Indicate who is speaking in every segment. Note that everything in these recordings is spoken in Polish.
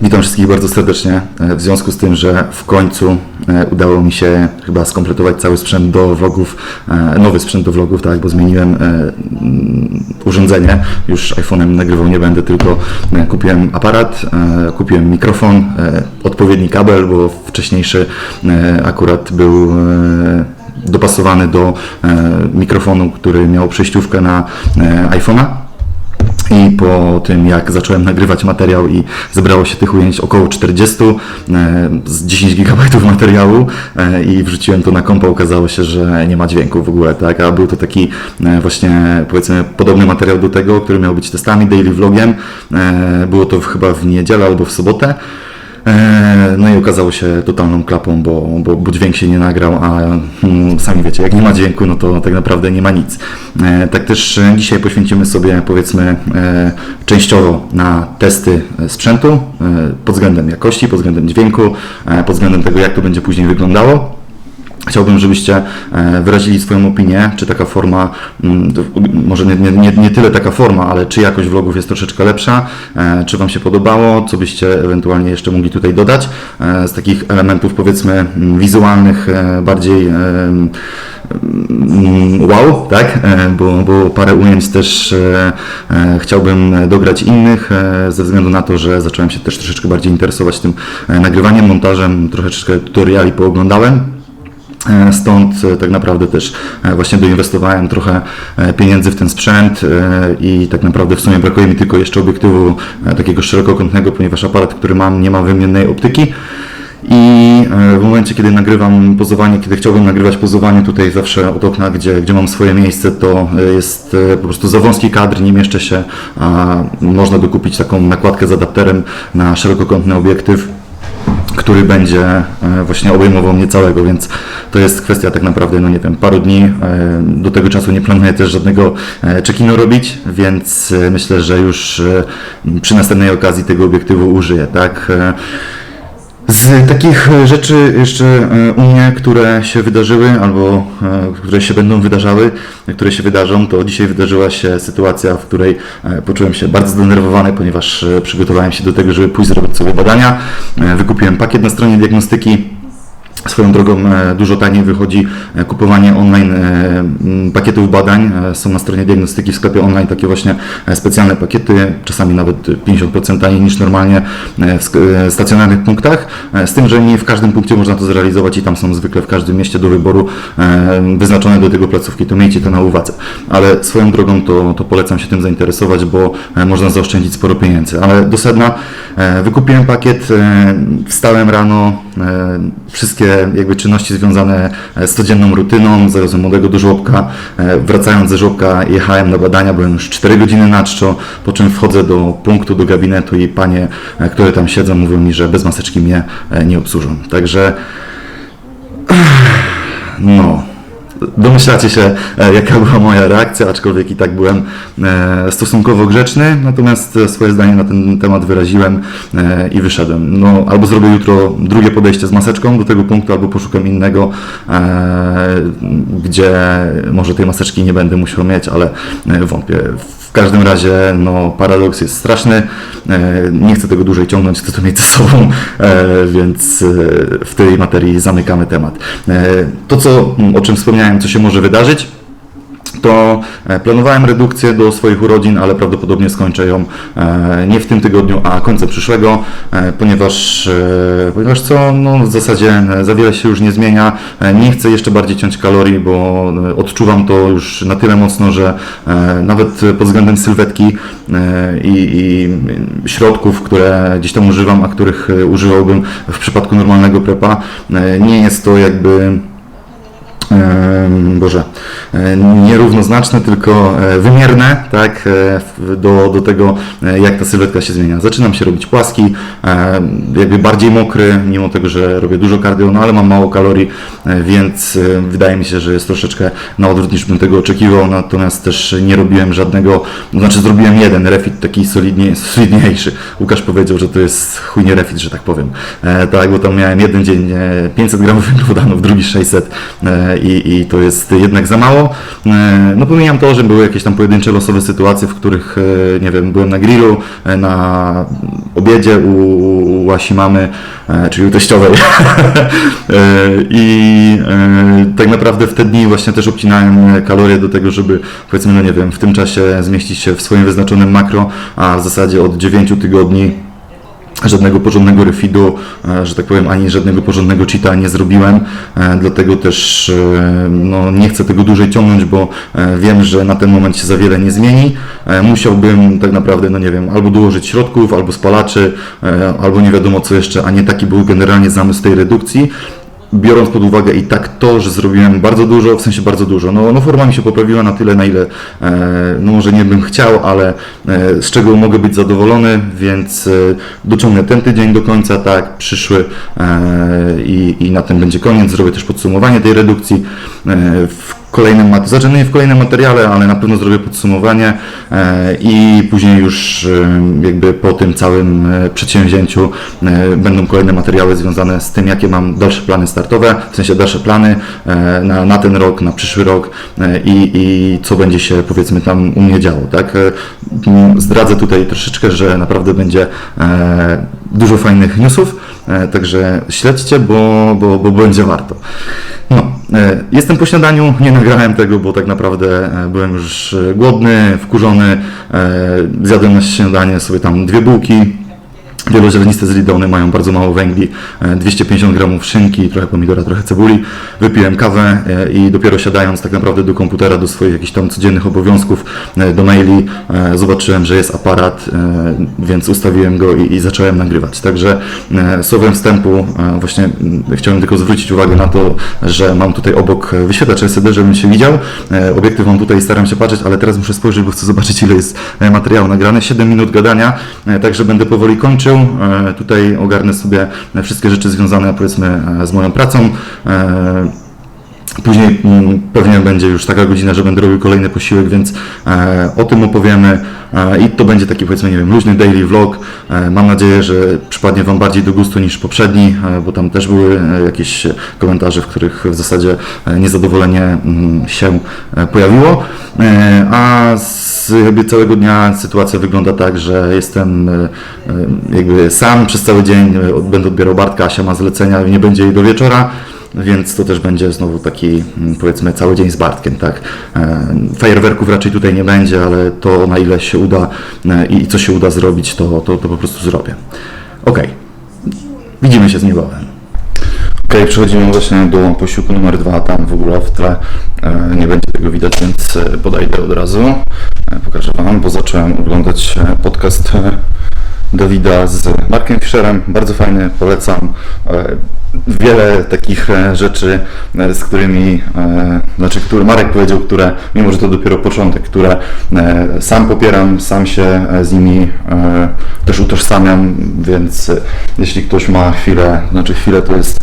Speaker 1: Witam wszystkich bardzo serdecznie. E, W związku z tym, że w końcu e, udało mi się chyba skompletować cały sprzęt do vlogów, e, nowy sprzęt do vlogów, tak, bo zmieniłem mm, urządzenie. Już iPhone'em nagrywał nie będę, tylko kupiłem aparat, kupiłem mikrofon, odpowiedni kabel, bo wcześniejszy akurat był dopasowany do mikrofonu, który miał przejściówkę na iPhone'a. I po tym, jak zacząłem nagrywać materiał i zebrało się tych ujęć około 40 e, z 10 GB materiału e, i wrzuciłem to na kompa, okazało się, że nie ma dźwięku w ogóle, tak? A był to taki e, właśnie, powiedzmy, podobny materiał do tego, który miał być testami, daily vlogiem. Było to chyba w niedzielę albo w sobotę. E, No i okazało się totalną klapą, bo, bo, bo dźwięk się nie nagrał, a mm, sami wiecie, jak nie ma dźwięku, no to tak naprawdę nie ma nic. E, Tak też dzisiaj poświęcimy sobie powiedzmy e, częściowo na testy e, sprzętu e, pod względem jakości, pod względem dźwięku, e, pod względem tego, jak to będzie później wyglądało. Chciałbym, żebyście e, wyrazili swoją opinię, czy taka forma, mm, może nie, nie, nie, tyle taka forma, ale czy jakość vlogów jest troszeczkę lepsza, e, czy Wam się podobało, co byście ewentualnie jeszcze mogli tutaj dodać e, z takich elementów powiedzmy mm, wizualnych, bardziej mm, wow, tak, bo, bo parę ujęć też chciałbym dograć innych, ze względu na to, że zacząłem się też troszeczkę bardziej interesować tym nagrywaniem, montażem, troszeczkę tutoriali pooglądałem. E, Stąd e, tak naprawdę też e, właśnie doinwestowałem trochę pieniędzy w ten sprzęt i tak naprawdę w sumie brakuje mi tylko jeszcze obiektywu takiego szerokokątnego, ponieważ aparat, który mam nie ma wymiennej optyki. I w momencie, kiedy nagrywam pozowanie, kiedy chciałbym nagrywać pozowanie tutaj zawsze od okna, gdzie, gdzie mam swoje miejsce, to jest po prostu za wąski kadr, nie mieszczę się, a można by kupić taką nakładkę z adapterem na szerokokątny obiektyw który będzie e, właśnie obejmował mnie całego, więc to jest kwestia tak naprawdę, no nie wiem, paru dni. E, Do tego czasu nie planuję też żadnego e, check-inu robić, więc myślę, że już przy następnej okazji tego obiektywu użyję, tak? Z takich e, rzeczy jeszcze e, u mnie, które się wydarzyły albo e, które się będą wydarzały, które się wydarzą, to dzisiaj wydarzyła się sytuacja, w której poczułem się bardzo zdenerwowany, ponieważ przygotowałem się do tego, żeby pójść zrobić sobie badania. Wykupiłem pakiet na stronie diagnostyki. Swoją drogą e, dużo taniej wychodzi e, kupowanie online e, pakietów badań. Są na stronie diagnostyki w sklepie online takie właśnie specjalne pakiety, czasami nawet 50% taniej niż normalnie w stacjonarnych punktach. Z tym, że nie w każdym punkcie można to zrealizować i tam są zwykle w każdym mieście do wyboru wyznaczone do tego placówki, to miejcie to na uwadze. Ale swoją drogą to, to polecam się tym zainteresować, bo można zaoszczędzić sporo pieniędzy. Ale do sedna, wykupiłem pakiet, wstałem rano, wszystkie jakby czynności związane e, z codzienną rutyną, zarazem młodego do żłobka. E, Wracając ze żłobka jechałem na badania, byłem już 4 godziny na czczo, po czym wchodzę do punktu, do gabinetu i panie, e, które tam siedzą, mówią mi, że bez maseczki mnie e, nie obsłużą. Także no, domyślacie się, e, jaka była moja reakcja, aczkolwiek i tak byłem e, stosunkowo grzeczny, natomiast swoje zdanie na ten temat wyraziłem e, i wyszedłem. No, albo zrobię jutro drugie podejście z maseczką do tego punktu, albo poszukam innego, gdzie może tej maseczki nie będę musiał mieć, ale wątpię. W każdym razie no, paradoks jest straszny. E, Nie chcę tego dłużej ciągnąć, chcę to mieć ze sobą, e, więc e, w tej materii zamykamy temat. To, co, o czym wspomniałem, co się może wydarzyć, to e, planowałem redukcję do swoich urodzin, ale prawdopodobnie skończę ją e, nie w tym tygodniu, a końcem przyszłego, e, ponieważ, ponieważ co, no w zasadzie za wiele się już nie zmienia. Nie chcę jeszcze bardziej ciąć kalorii, bo odczuwam to już na tyle mocno, że nawet pod względem sylwetki i, i środków, które gdzieś tam używam, a których używałbym w przypadku normalnego prepa, nie jest to jakby Boże, nierównoznaczne, tylko e, wymierne, tak, e, do, do tego, e, jak ta sylwetka się zmienia. Zaczynam się robić płaski, jakby bardziej mokry, mimo tego, że robię dużo cardio, no ale mam mało kalorii, więc wydaje mi się, że jest troszeczkę na odwrót niż bym tego oczekiwał, natomiast też nie robiłem żadnego, to znaczy zrobiłem jeden refit taki solidnie, solidniejszy. Łukasz powiedział, że to jest chujnie refit, że tak powiem. Tak, bo tam miałem jeden dzień e, 500 gramów węglowodanów, drugi 600 e, e, i, i to jest jednak za mało. E, No pomijam to, że były jakieś tam pojedyncze losowe sytuacje, w których, e, nie wiem, byłem na grillu, e, na obiedzie u, u Łasi mamy, czyli u teściowej i tak naprawdę w te dni właśnie też obcinałem kalorie do tego, żeby powiedzmy, no nie wiem, w tym czasie zmieścić się w swoim wyznaczonym makro, a w zasadzie od 9 tygodni żadnego porządnego refidu, e, że tak powiem, ani żadnego porządnego cheata nie zrobiłem, e, dlatego też e, no, nie chcę tego dłużej ciągnąć, bo wiem, że na ten moment się za wiele nie zmieni. Musiałbym tak naprawdę, no nie wiem, albo dołożyć środków, albo spalaczy, albo nie wiadomo co jeszcze, a nie taki był generalnie zamysł tej redukcji biorąc pod uwagę i tak to, że zrobiłem bardzo dużo, w sensie bardzo dużo, no, no forma mi się poprawiła na tyle, na ile, e, no może nie bym chciał, ale e, z czego mogę być zadowolony, więc e, dociągnę ten tydzień do końca, tak, przyszły i, i na tym będzie koniec, zrobię też podsumowanie tej redukcji w kolejnym, znaczy nie w kolejnym materiale, ale na pewno zrobię podsumowanie e, i później już e, jakby po tym całym e, przedsięwzięciu będą kolejne materiały związane z tym, jakie mam dalsze plany startowe, w sensie dalsze plany na, na ten rok, na przyszły rok i, i co będzie się powiedzmy tam u mnie działo, tak? Zdradzę tutaj troszeczkę, że naprawdę będzie dużo fajnych newsów, także śledźcie, bo, bo, bo będzie warto. No, e, jestem po śniadaniu, nie nagrałem tego, bo tak naprawdę e, byłem już e, głodny, wkurzony. e, Zjadłem na śniadanie sobie tam dwie bułki. Wieloziarniste z Lidony mają bardzo mało węgli, e, 250 gramów szynki, trochę pomidora, trochę cebuli. Wypiłem kawę e, i dopiero siadając tak naprawdę do komputera, do swoich jakichś tam codziennych obowiązków, e, do maili, e, zobaczyłem, że jest aparat, e, więc ustawiłem go i, i zacząłem nagrywać. Także e, słowem wstępu e, właśnie m, chciałem tylko zwrócić uwagę na to, że mam tutaj obok e, wyświetlacz LCD, żebym się widział. E, Obiektyw mam tutaj, staram się patrzeć, ale teraz muszę spojrzeć, bo chcę zobaczyć ile jest e, materiału nagrane. 7 minut gadania, e, także będę powoli kończył. E, Tutaj ogarnę sobie e, wszystkie rzeczy związane powiedzmy e, z moją pracą. Później mm, pewnie będzie już taka godzina, że będę robił kolejny posiłek, więc e, o tym opowiemy e, i to będzie taki powiedzmy, nie wiem, luźny daily vlog. E, mam nadzieję, że przypadnie Wam bardziej do gustu niż poprzedni, bo tam też były jakieś komentarze, w których w zasadzie niezadowolenie mm, się pojawiło. A z jakby całego dnia sytuacja wygląda tak, że jestem jakby sam przez cały dzień, będę odbierał Bartka, Asia ma zlecenia, nie będzie jej do wieczora. Więc to też będzie znowu taki, mm, powiedzmy, cały dzień z Bartkiem, tak? E, Fajerwerków raczej tutaj nie będzie, ale to na ile się uda e, i co się uda zrobić, to, to, to po prostu zrobię. Okej, widzimy się z niebawem. Okej, przechodzimy właśnie do posiłku numer dwa, tam w ogóle w tle e, nie będzie tego widać, więc podejdę od razu. Pokażę Wam, bo zacząłem oglądać podcast Dawida z Markiem Fischerem, bardzo fajny, polecam. E, Wiele takich e, rzeczy, e, z którymi, znaczy, które Marek powiedział, które, mimo że to dopiero początek, które sam popieram, sam się z nimi też utożsamiam, więc jeśli ktoś ma chwilę, znaczy chwilę to jest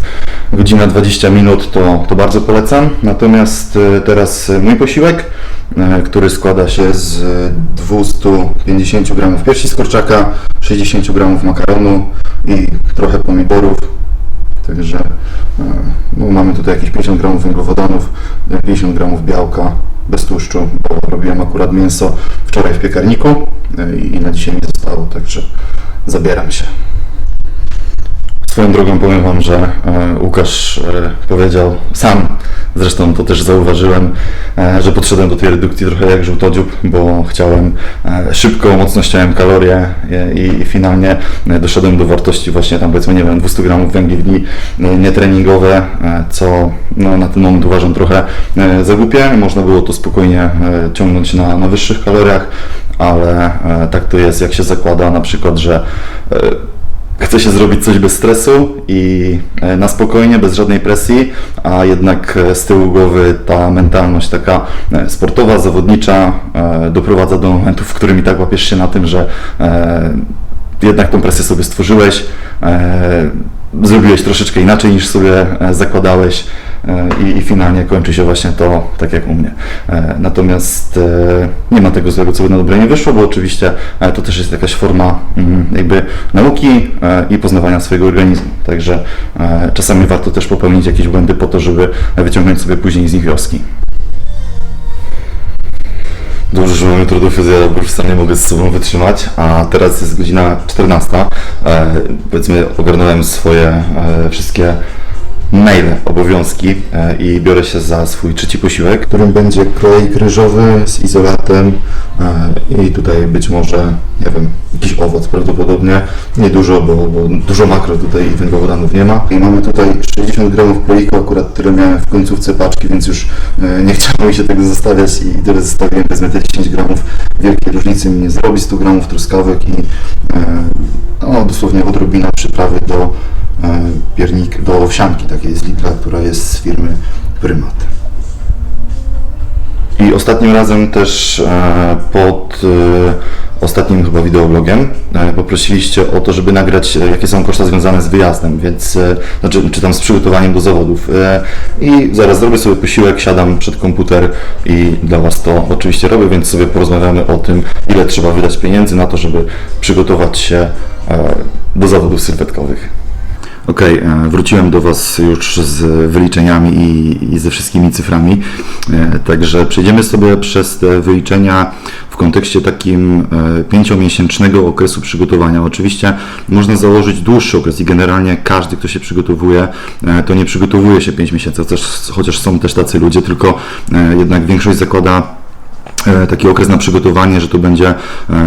Speaker 1: godzina 20 minut, to, to bardzo polecam. Natomiast teraz mój posiłek, który składa się z e, 250 gramów piersi z kurczaka, 60 gramów makaronu i trochę pomidorów. Także e, no, mamy tutaj jakieś 50 gramów węglowodanów, e, 50 gramów białka bez tłuszczu, bo robiłem akurat mięso wczoraj w piekarniku e, i na dzisiaj mi zostało, także zabieram się. Swoją drogą powiem Wam, że e, Łukasz e, powiedział sam, zresztą to też zauważyłem, e, że podszedłem do tej redukcji trochę jak żółtodziób, bo chciałem szybko, mocno ściąłem kalorie i, finalnie doszedłem do wartości właśnie tam powiedzmy, nie wiem, 200 gramów węgli w dni nietreningowe, co no, na ten moment uważam trochę za głupie. Można było to spokojnie ciągnąć na, na wyższych kaloriach, ale tak to jest, jak się zakłada na przykład, że chce się zrobić coś bez stresu i e, na spokojnie, bez żadnej presji, a jednak e, z tyłu głowy ta mentalność taka e, sportowa, zawodnicza doprowadza do momentu, w którym i tak łapiesz się na tym, że jednak tą presję sobie stworzyłeś. Zrobiłeś troszeczkę inaczej niż sobie e, zakładałeś e, i, i finalnie kończy się właśnie to tak jak u mnie. E, Natomiast nie ma tego złego, co by na dobre nie wyszło, bo oczywiście to też jest jakaś forma mm, jakby nauki i poznawania swojego organizmu. Także czasami warto też popełnić jakieś błędy po to, żeby wyciągnąć sobie później z nich wnioski. Dobrze, że mam jutro do fryzjera, bo już mogę z sobą wytrzymać, a teraz jest godzina 14. E, powiedzmy, ogarnąłem swoje e, wszystkie maile, obowiązki e, i biorę się za swój trzeci posiłek, którym będzie krojek ryżowy z izolatem e, i tutaj być może, nie wiem, jakiś owoc prawdopodobnie, niedużo, bo, bo dużo makro tutaj i węglowodanów nie ma. I mamy tutaj 60 gramów kroiku, akurat tyle miałem w końcówce paczki, więc już e, nie chciało mi się tego zostawiać i tyle zostawiłem, wezmę te 10 gramów, wielkiej różnicy mi nie zrobi, 100 gramów truskawek i no, dosłownie odrobina przyprawy do e, piernik, do owsianki takiej z Lidla, która jest z firmy Prymat. I ostatnim razem też e, pod e, ostatnim chyba wideoblogiem poprosiliście o to, żeby nagrać jakie są koszta związane z wyjazdem, więc znaczy, czy tam z przygotowaniem do zawodów. I zaraz zrobię sobie posiłek, siadam przed komputer i dla Was to oczywiście robię, więc sobie porozmawiamy o tym, ile trzeba wydać pieniędzy na to, żeby przygotować się do zawodów sylwetkowych. Okej, e, wróciłem do Was już z wyliczeniami i, i ze wszystkimi cyframi. E, Także przejdziemy sobie przez te wyliczenia w kontekście takim e, pięciomiesięcznego okresu przygotowania. Oczywiście można założyć dłuższy okres i generalnie każdy, kto się przygotowuje, e, to nie przygotowuje się 5 miesięcy, chociaż, są też tacy ludzie, tylko e, jednak większość zakłada e, taki okres na przygotowanie, że to będzie e,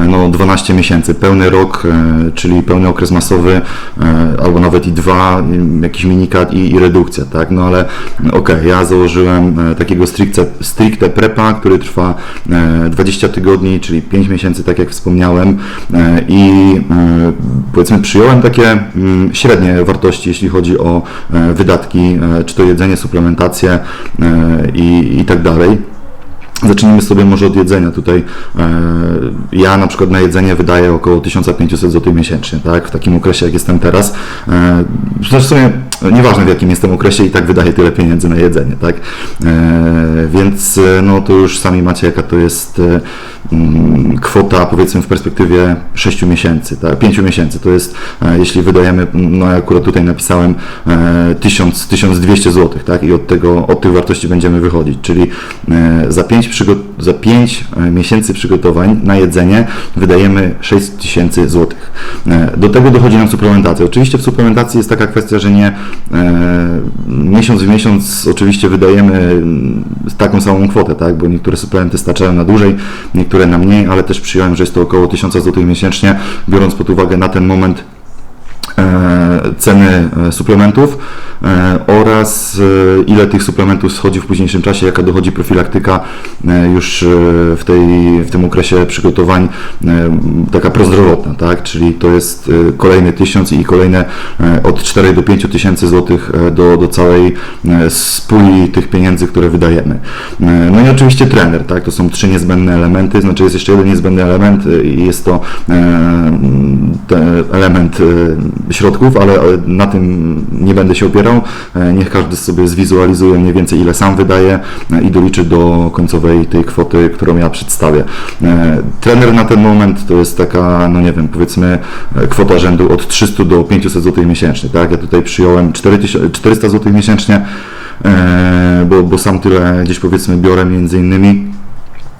Speaker 1: no, 12 miesięcy, pełny rok, e, czyli pełny okres masowy, e, albo nawet i dwa, jakiś minikat i, i redukcja, tak? No ale okej, ja założyłem e, takiego stricte, stricte prepa, który trwa e, 20 tygodni, czyli 5 miesięcy, tak jak wspomniałem e, i e, powiedzmy przyjąłem takie mm, średnie wartości, jeśli chodzi o e, wydatki, e, czy to jedzenie, suplementację e, i, i tak dalej. Zacznijmy sobie może od jedzenia. Tutaj e, ja na przykład na jedzenie wydaję około 1500 zł miesięcznie, tak? W takim okresie jak jestem teraz. E, w sumie nieważne w jakim jestem okresie i tak wydaję tyle pieniędzy na jedzenie, tak? E, więc e, no to już sami macie jaka to jest e, mm, kwota powiedzmy w perspektywie 6 miesięcy, tak? 5 miesięcy. To jest e, jeśli wydajemy, no ja akurat tutaj napisałem e, 1000, 1200 zł, tak? I od tego, od tych wartości będziemy wychodzić, czyli e, za 5 przygo- za 5 miesięcy przygotowań na jedzenie wydajemy 6000 zł. E, Do tego dochodzi nam suplementacja. Oczywiście w suplementacji jest taka kwestia, że nie e, miesiąc w miesiąc oczywiście wydajemy mm, taką samą kwotę, tak? bo niektóre suplementy starczają na dłużej, niektóre na mniej, ale też przyjąłem, że jest to około 1000 zł miesięcznie, biorąc pod uwagę na ten moment e, ceny e, suplementów e, oraz e, ile tych suplementów schodzi w późniejszym czasie, jaka dochodzi profilaktyka już w, tej, w tym okresie przygotowań taka prozdrowotna, tak? czyli to jest kolejny tysiąc i kolejne od 4 do 5 tysięcy złotych do, do całej spuli tych pieniędzy, które wydajemy. No i oczywiście trener, tak? to są trzy niezbędne elementy, znaczy jest jeszcze jeden niezbędny element i jest to element środków, ale e, na tym nie będę się opierał. E, Niech każdy sobie zwizualizuje mniej więcej ile sam wydaje e, i doliczy do końcowej tej kwoty, którą ja przedstawię. E, Trener na ten moment to jest taka, no nie wiem, powiedzmy kwota rzędu od 300 do 500 zł miesięcznie, tak? Ja tutaj przyjąłem 4000 400 zł miesięcznie, bo, bo sam tyle gdzieś powiedzmy biorę między innymi.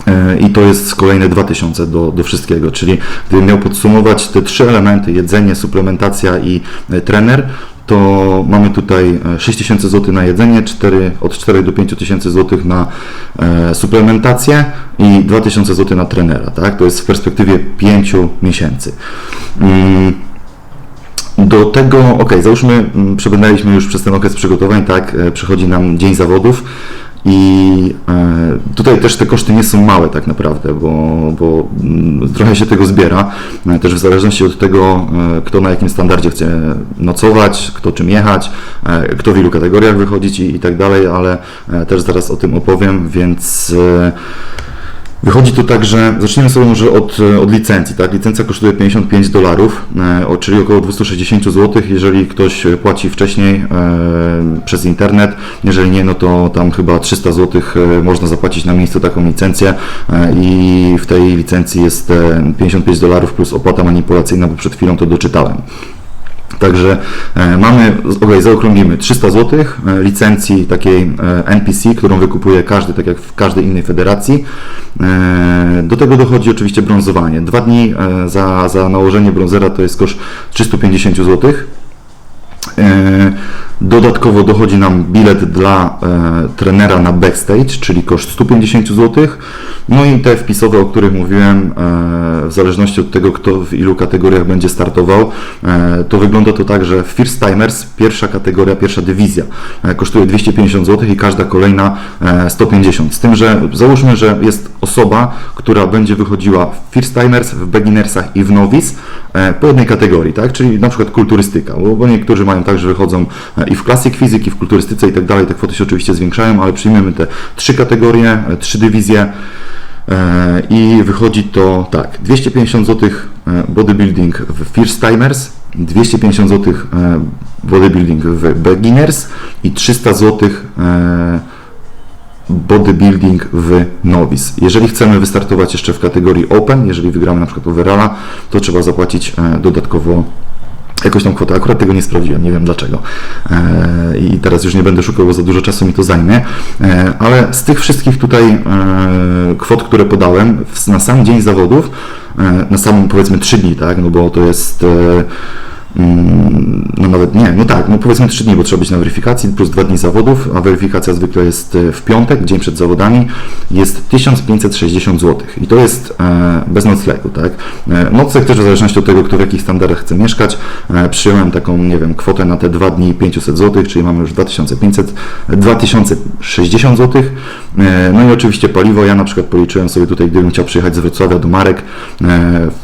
Speaker 1: E, I to jest kolejne 2000 do, do wszystkiego, czyli gdybym miał podsumować te trzy elementy, jedzenie, suplementacja i e, trener, to mamy tutaj e, 6000 zł na jedzenie, 4, od 4 do 5000 zł na e, suplementację i 2000 zł na trenera, tak? To jest w perspektywie 5 miesięcy. Mm. Do tego, ok, załóżmy, mm, przebędaliśmy już przez ten okres przygotowań, tak, przychodzi nam dzień zawodów i e, tutaj też te koszty nie są małe tak naprawdę, bo, bo mm, trochę się tego zbiera, e, też w zależności od tego, e, kto na jakim standardzie chce nocować, kto czym jechać, kto w ilu kategoriach wychodzić i, i tak dalej, ale też zaraz o tym opowiem, więc Wychodzi to tak, że sobie może od, e, od licencji. Tak? Licencja kosztuje 55 dolarów, e, czyli około 260 zł, jeżeli ktoś e, płaci wcześniej przez internet. Jeżeli nie, no to tam chyba 300 zł można zapłacić na miejscu taką licencję i w tej licencji jest e, 55 dolarów plus opłata manipulacyjna, bo przed chwilą to doczytałem. Także e, mamy, okej, zaokrąglimy 300 zł e, licencji takiej e, NPC, którą wykupuje każdy, tak jak w każdej innej federacji. Do tego dochodzi oczywiście brązowanie. Dwa dni za, za nałożenie brązera to jest koszt 350 zł. Dodatkowo dochodzi nam bilet dla e, trenera na backstage, czyli koszt 150 zł. No i te wpisowe, o których mówiłem, e, w zależności od tego, kto w ilu kategoriach będzie startował, e, to wygląda to tak, że First Timers, pierwsza kategoria, pierwsza dywizja, e, kosztuje 250 zł i każda kolejna e, 150. Z tym, że załóżmy, że jest osoba, która będzie wychodziła w First Timers, w Beginnersach i w Novice e, po jednej kategorii, tak? Czyli na przykład kulturystyka, bo, bo niektórzy mają tak, że wychodzą e, i w Classic Physics, i w kulturystyce i tak dalej, te kwoty się oczywiście zwiększają, ale przyjmiemy te trzy kategorie, e, trzy dywizje e, i wychodzi to tak, 250 zł bodybuilding w First Timers, 250 zł e, bodybuilding w Beginners i 300 zł e, bodybuilding w novice. Jeżeli chcemy wystartować jeszcze w kategorii open, jeżeli wygramy na przykład overalla, to trzeba zapłacić e, dodatkowo jakąś tą kwotę. Akurat tego nie sprawdziłem, nie wiem dlaczego. E, I teraz już nie będę szukał, bo za dużo czasu mi to zajmie. E, ale z tych wszystkich tutaj e, kwot, które podałem, na sam dzień zawodów, na sam powiedzmy 3 dni, tak, no bo to jest Mm, no nawet nie, no tak, no powiedzmy 3 dni, bo trzeba być na weryfikacji, plus 2 dni zawodów, a weryfikacja zwykle jest e, w piątek, dzień przed zawodami, jest 1560 zł i to jest e, bez noclegu, tak. E, nocleg też w zależności od tego, kto w jakich standardach chce mieszkać, przyjąłem taką, nie wiem, kwotę na te 2 dni 500 zł, czyli mamy już 2500, 2060 zł, no i oczywiście paliwo, ja na przykład policzyłem sobie tutaj, gdybym chciał przyjechać z Wrocławia do Marek, e,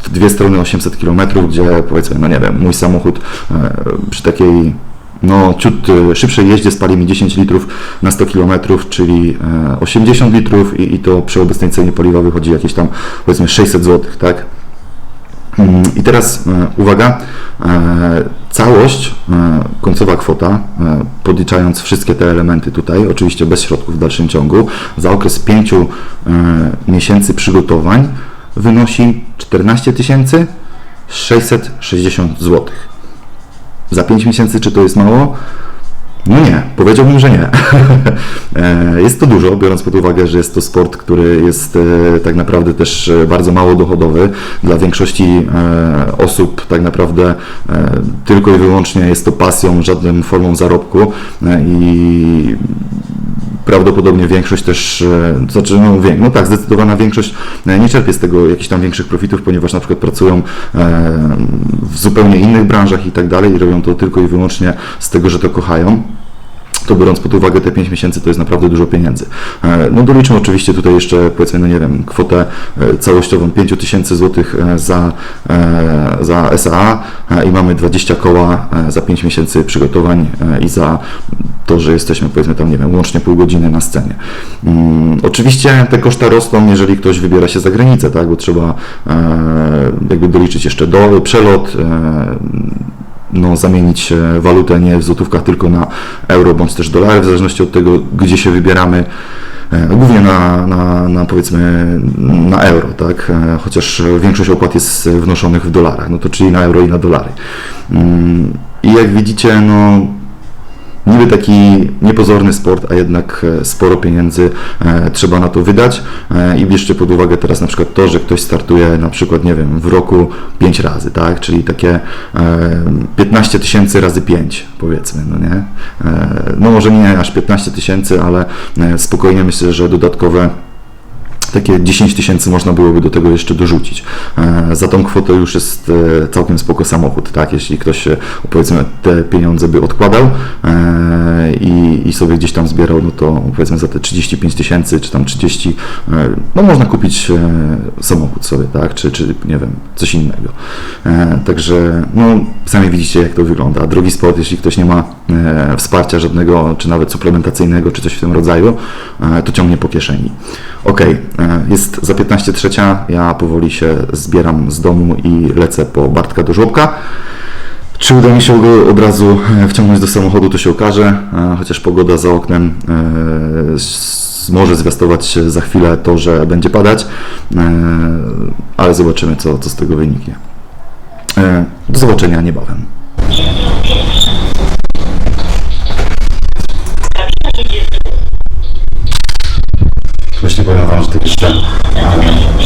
Speaker 1: w dwie strony 800 km, gdzie powiedzmy, no nie wiem, mój samochód e, przy takiej no, ciut e, szybszej jeździe spali mi 10 litrów na 100 km, czyli e, 80 litrów i, i to przy obecnej cenie paliwa wychodzi jakieś tam powiedzmy 600 zł, tak? Mm, I teraz e, uwaga, e, całość, e, końcowa kwota, e, podliczając wszystkie te elementy tutaj, oczywiście bez środków w dalszym ciągu, za okres 5 e, miesięcy przygotowań wynosi 14 660 zł. Za 5 miesięcy czy to jest mało? No nie, powiedziałbym, że nie. E, jest to dużo, biorąc pod uwagę, że jest to sport, który jest e, tak naprawdę też e, bardzo mało dochodowy. Dla większości osób tak naprawdę tylko i wyłącznie jest to pasją, żadną formą zarobku i prawdopodobnie większość też, e, znaczy no, wiek, no tak, zdecydowana większość e, nie czerpie z tego jakichś tam większych profitów, ponieważ na przykład pracują e, w zupełnie innych branżach i tak dalej i robią to tylko i wyłącznie z tego, że to kochają to biorąc pod uwagę te 5 miesięcy, to jest naprawdę dużo pieniędzy. E, No doliczmy oczywiście tutaj jeszcze, powiedzmy, no nie wiem, kwotę e, całościową 5000 zł za, e, za SAA e, i mamy 20 koła za 5 miesięcy przygotowań i za to, że jesteśmy, powiedzmy tam, nie wiem, łącznie pół godziny na scenie. Mm, Oczywiście te koszta rosną, jeżeli ktoś wybiera się za granicę, tak, bo trzeba jakby doliczyć jeszcze do, przelot, no, zamienić e, walutę nie w złotówkach, tylko na euro bądź też dolary, w zależności od tego, gdzie się wybieramy. E, Głównie na, na, na powiedzmy na euro, tak? E, Chociaż większość opłat jest wnoszonych w dolarach, no to czyli na euro i na dolary. Mm, I jak widzicie, no niby taki niepozorny sport, a jednak e, sporo pieniędzy e, trzeba na to wydać. E, i bierzcie pod uwagę teraz na przykład to, że ktoś startuje na przykład, nie wiem, w roku 5 razy, tak, czyli takie e, 15 tysięcy razy 5 powiedzmy, no nie, no może nie aż 15 tysięcy, ale spokojnie myślę, że dodatkowe takie 10 tysięcy można byłoby do tego jeszcze dorzucić. E, Za tą kwotę już jest e, całkiem spoko samochód, tak? Jeśli ktoś powiedzmy te pieniądze by odkładał, e, i, sobie gdzieś tam zbierał, no to powiedzmy za te 35 tysięcy, czy tam 30, e, no można kupić samochód sobie, tak, czy, czy nie wiem, coś innego. Także, no sami widzicie jak to wygląda. Drogi sport, jeśli ktoś nie ma wsparcia żadnego, czy nawet suplementacyjnego, czy coś w tym rodzaju, to ciągnie po kieszeni. Ok, jest za 15 trzecia, ja powoli się zbieram z domu i lecę po Bartka do żłobka. Czy uda mi się go od razu e, wciągnąć do samochodu, to się okaże, e, chociaż pogoda za oknem e, może zwiastować za chwilę to, że będzie padać, e, ale zobaczymy, co, co z tego wyniknie. E, Do zobaczenia niebawem. Właśnie powiem Wam, że tak jeszcze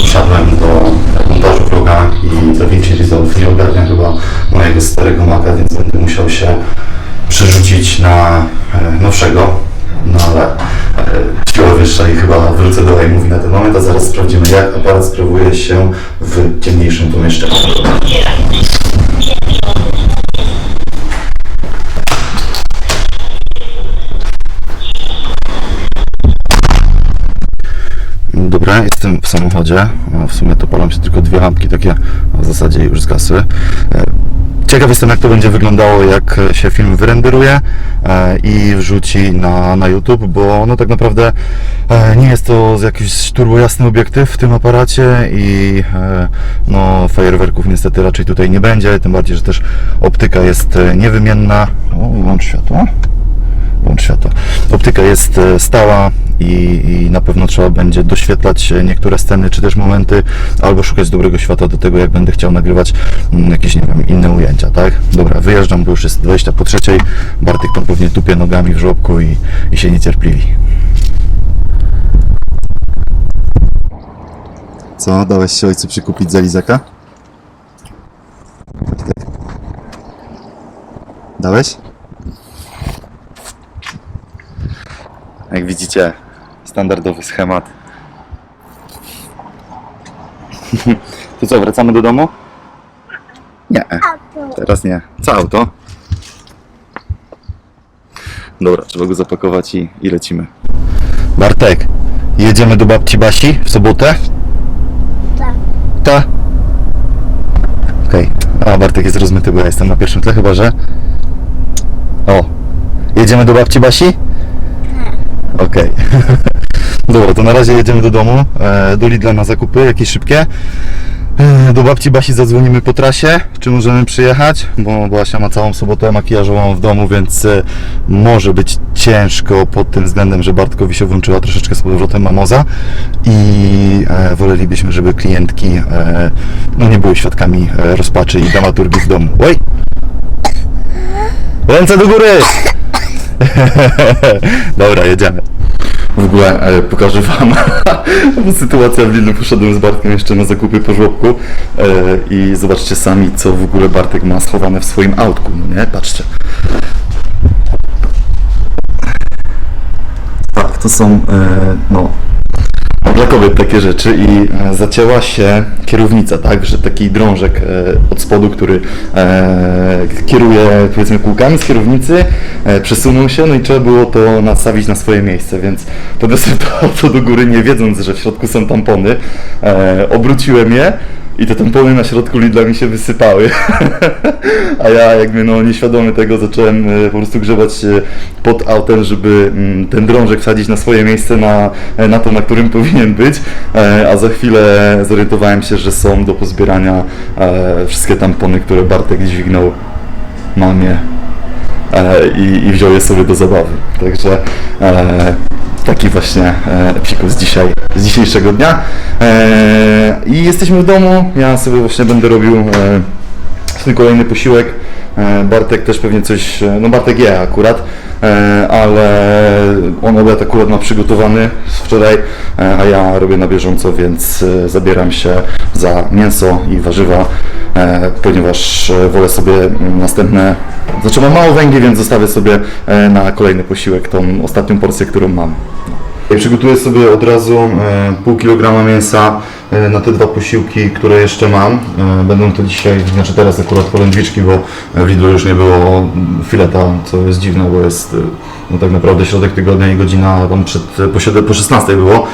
Speaker 1: wsiadłem do montażu vloga i do większej rezolów nie ogarnia chyba mojego starego Maca, więc będę musiał się przerzucić na e, nowszego. No ale e, siła wyższa i chyba wrócę do iMovie na ten moment, a zaraz sprawdzimy jak aparat sprawuje się w ciemniejszym pomieszczeniu. Dobra, jestem w samochodzie. A W sumie to palą się tylko dwie lampki, takie a w zasadzie już zgasły. E, Ciekaw jestem, jak to będzie wyglądało, jak się film wyrenderuje e, i wrzuci na, na YouTube, bo no tak naprawdę e, nie jest to jakiś turbo jasny obiektyw w tym aparacie i no fajerwerków niestety raczej tutaj nie będzie, tym bardziej, że też optyka jest niewymienna. O, włącz światło. Włącz światło. Optyka jest e, stała i, i na pewno trzeba będzie doświetlać e, niektóre sceny, czy też momenty, albo szukać dobrego światła do tego, jak będę chciał nagrywać mm, jakieś, nie wiem, inne ujęcia, tak? Dobra, wyjeżdżam, bo już jest 20 po trzeciej. Bartek tam pewnie tupie nogami w żłobku i, i się niecierpliwi. Co, dałeś się ojcu przykupić za lizaka? Dałeś? Jak widzicie, standardowy schemat. To co, wracamy do domu? Nie, teraz nie. Co auto? Dobra, trzeba go zapakować i, i lecimy. Bartek, jedziemy do babci Basi w sobotę?
Speaker 2: Tak.
Speaker 1: Ta? Okej, a Bartek jest rozmyty, bo ja jestem na pierwszym tle chyba, że... O, jedziemy do babci Basi? Okej. Dobra, to na razie jedziemy do domu, e, do Lidla na zakupy, jakieś szybkie. E, Do babci Basi zadzwonimy po trasie, czy możemy przyjechać, bo Basia ma całą sobotę makijażową w domu, więc e, może być ciężko pod tym względem, że Bartkowi się włączyła troszeczkę z powrotem mamoza i wolelibyśmy, żeby klientki no, nie były świadkami rozpaczy i dramaturgii w domu. Oj! Ręce do góry! Dobra, jedziemy. W ogóle e, pokażę Wam bo sytuacja w Lidlu. Poszedłem z Bartkiem jeszcze na zakupy po żłobku e, i zobaczcie sami, co w ogóle Bartek ma schowane w swoim autku. No nie? Patrzcie. Tak, to są e, no, kobiet takie rzeczy i e, zacięła się kierownica, tak, że taki drążek e, od spodu, który e, kieruje powiedzmy kółkami z kierownicy, przesunął się, no i trzeba było to nastawić na swoje miejsce, więc podniosłem to auto do góry, nie wiedząc, że w środku są tampony, obróciłem je i te tampony na środku Lidla mi się wysypały. A ja jakby no nieświadomy tego zacząłem e, po prostu grzebać e, pod autem, żeby mm, ten drążek wsadzić na swoje miejsce, na, e, na to, na którym powinien być. A za chwilę zorientowałem się, że są do pozbierania wszystkie tampony, które Bartek dźwignął mamie i, i wziął je sobie do zabawy. Także e, taki właśnie e, psikus dzisiaj, z dzisiejszego dnia. E, I jesteśmy w domu. Ja sobie właśnie będę robił e, swój kolejny posiłek. E, Bartek też pewnie coś, e, no Bartek je akurat, e, ale on obiad akurat ma przygotowany z wczoraj, e, a ja robię na bieżąco, więc e, zabieram się za mięso i warzywa, e, ponieważ e, wolę sobie następne, znaczy mam mało węgli, więc zostawię sobie e, na kolejny posiłek tą ostatnią porcję, którą mam. Przygotuję sobie od razu e, pół kilograma mięsa e, na te dwa posiłki, które jeszcze mam. E, Będą to dzisiaj, znaczy teraz akurat polędwiczki, bo w Lidlu już nie było fileta, co jest dziwne, bo jest e, no tak naprawdę środek tygodnia i godzina tam przed, po, po 16 było.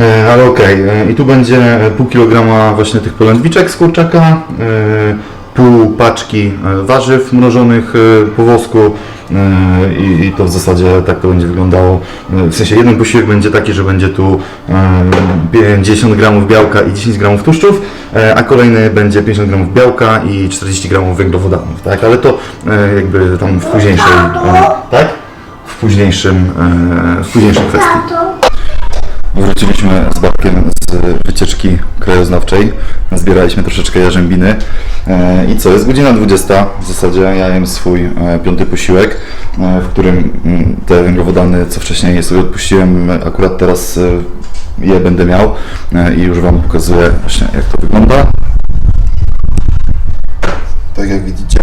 Speaker 1: E, Ale okej, e, i tu będzie pół kilograma właśnie tych polędwiczek z kurczaka, e, pół paczki e, warzyw mrożonych e, po wosku e, i, i to w zasadzie tak to będzie wyglądało. W sensie jeden posiłek będzie taki, że będzie tu e, 50 gramów białka i 10 gramów tłuszczów, a kolejny będzie 50 gramów białka i 40 gramów węglowodanów, tak? Ale to jakby tam w późniejszej, tak? W późniejszym, w późniejszej kwestii. Wróciliśmy z Bartkiem z wycieczki krajoznawczej. Zbieraliśmy troszeczkę jarzębiny. E, I co, jest godzina 20. W zasadzie ja jem swój e, piąty posiłek, e, w którym mm, te węglowodany, co wcześniej sobie odpuściłem, akurat teraz je będę miał i już Wam pokazuję właśnie jak to wygląda. Tak jak widzicie,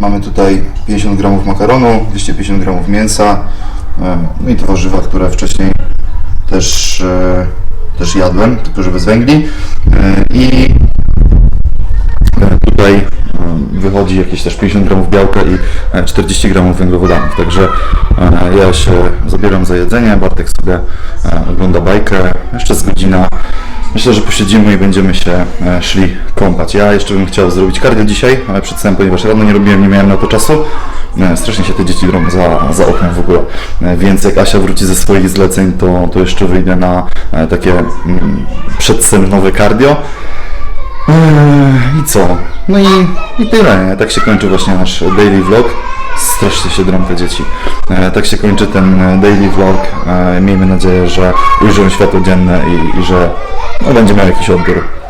Speaker 1: mamy tutaj 50 gramów makaronu, 250 gramów mięsa, no i te warzywa, które wcześniej też, e, też jadłem, tylko że bez węgli. E, I e, tutaj wychodzi jakieś też 50 gramów białka i e, 40 gramów węglowodanów. Także ja się zabieram za jedzenie, Bartek sobie ogląda bajkę, jeszcze z godzina. Myślę, że posiedzimy i będziemy się e, szli kąpać. Ja jeszcze bym chciał zrobić cardio dzisiaj, ale przed snem, ponieważ rano nie robiłem, nie miałem na to czasu. E, Strasznie się te dzieci drą za, za oknem w ogóle. E, Więc jak Asia wróci ze swoich zleceń, to, to jeszcze wyjdę na takie mm, przedsenowe cardio. Eee, I co? No i, i tyle. Tak się kończy właśnie nasz daily vlog. Strasznie się drą te dzieci. E, tak się kończy ten e, daily vlog. E, miejmy nadzieję, że ujrzą światło dzienne i, i że no, będzie miał jakiś odbiór.